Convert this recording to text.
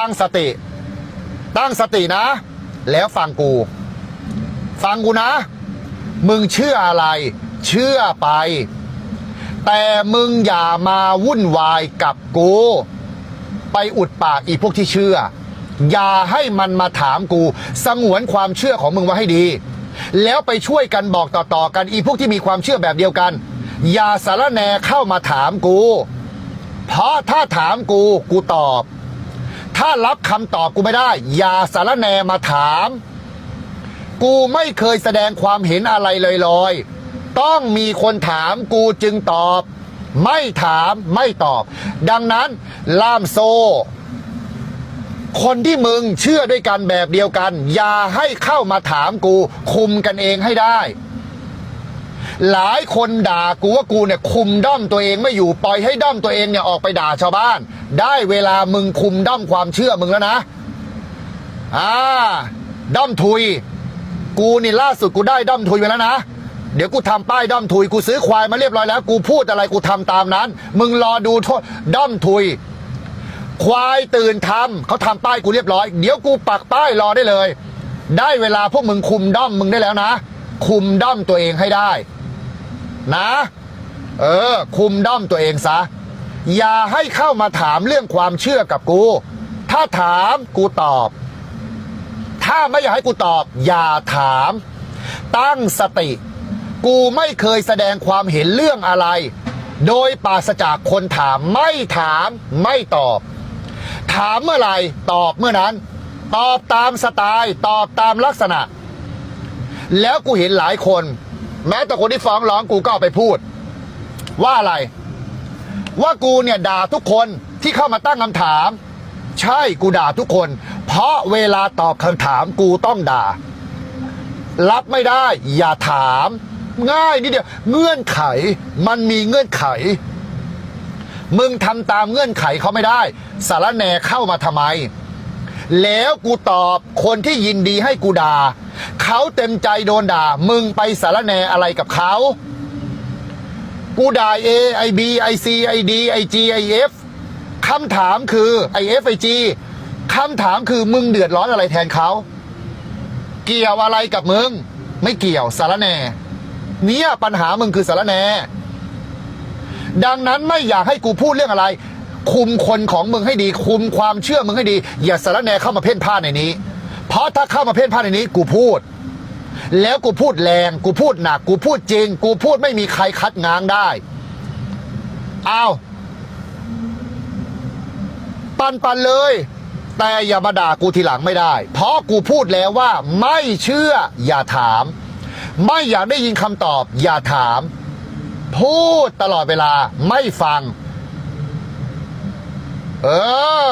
ตั้งสติ ตั้งสตินะ แล้วฟังกู ฟังกูนะ มึงเชื่ออะไร เชื่อไป แต่มึงอย่ามาวุ่นวายกับกู ไปอุดปากอีพวกที่เชื่อ อย่าให้มันมาถามกู สงวนความเชื่อของมึงไว้ให้ดี แล้วไปช่วยกันบอกต่อๆกันอีพวกที่มีความเชื่อแบบเดียวกัน อย่าสารแนเข้ามาถามกู เพราะถ้าถามกูกูตอบ ถ้ารับคำตอบกูไม่ได้ อย่าสารแนมาถาม กูไม่เคยแสดงความเห็นอะไรลอยๆต้องมีคนถามกูจึงตอบ ไม่ถามไม่ตอบ ดังนั้นล่ามโซ่คนที่มึงเชื่อด้วยกันแบบเดียวกัน อย่าให้เข้ามาถามกู คุมกันเองให้ได้ หลายคนด่ากูว่ากูเนี่ยคุมด้อมตัวเองไม่อยู่ปล่อยให้ด้อมตัวเองเนี่ยออกไปด่าชาวบ้าน ได้เวลามึงคุมด้อมความเชื่อมึงแล้วนะอ่าด้อมทุย กูนี่ล่าสุดกูได้ด้อมทุยไปแล้วนะเดี๋ยวกูทำป้ายด้อมทุยกูซื้อควายมาเรียบร้อยแล้ว กูพูดอะไรกูทำตามนั้น มึงรอดูโทษด้อมทุย ควายตื่นทำเขาทำป้ายกูเรียบร้อย เดี๋ยวกูปักป้ายรอได้เลย ได้เวลาพวกมึงคุมด้อมมึงได้แล้วนะ คุมด้อมตัวเองให้ได้ นะ เออ คุมด้อมตัวเองซะ อย่าให้เข้ามาถามเรื่องความเชื่อกับกู ถ้าถามกูตอบ ถ้าไม่อยากให้กูตอบ อย่าถาม ตั้งสติ กูไม่เคยแสดงความเห็นเรื่องอะไร โดยปราศจากคนถามไม่ถามไม่ตอบ ถามเมื่อไหร่ตอบเมื่อนั้น ตอบตามสไตล์ ตอบตามลักษณะ แล้วกูเห็นหลายคน แม้แต่คนที่ฟ้องร้องกูก็เอาไปพูด ว่าอะไร ว่ากูเนี่ยด่าทุกคนที่เข้ามาตั้งคำถาม ใช่กูด่าทุกคน เพราะเวลาตอบคำถามกูต้องด่า รับไม่ได้ อย่าถาม ง่ายนิดเดียว เงื่อนไข มันมีเงื่อนไข มึงทำตามเงื่อนไขเขาไม่ได้ สารแนเข้ามาทำไม แล้วกูตอบคนที่ยินดีให้กูด่า เขาเต็มใจโดนด่า มึงไปสารแหนอะไรกับเขา กูด่า A I B I C I D I G I F คำถามคือไอ F I G คำถามคือมึงเดือดร้อนอะไรแทนเขา เกี่ยวอะไรกับมึง ไม่เกี่ยวสารแหนเนี่ยปัญหามึงคือสารแหนดังนั้นไม่อยากให้กูพูดเรื่องอะไร คุมคนของมึงให้ดี คุมความเชื่อมึงให้ดี อย่าสารแหนเข้ามาเพ่นพ่านในนี้ เพราะถ้าเข้ามาเพ่นพ่านในนี้ กูพูด แล้วกูพูดแรง กูพูดหนัก กูพูดจริง กูพูดไม่มีใครคัดง้างได้อ้าวปันปันเลย แต่อย่ามาด่ากูทีหลังไม่ได้ เพราะกูพูดแล้วว่า ไม่เชื่อ อย่าถาม ไม่อยากได้ยินคำตอบ อย่าถาม พูดตลอดเวลาไม่ฟัง เออ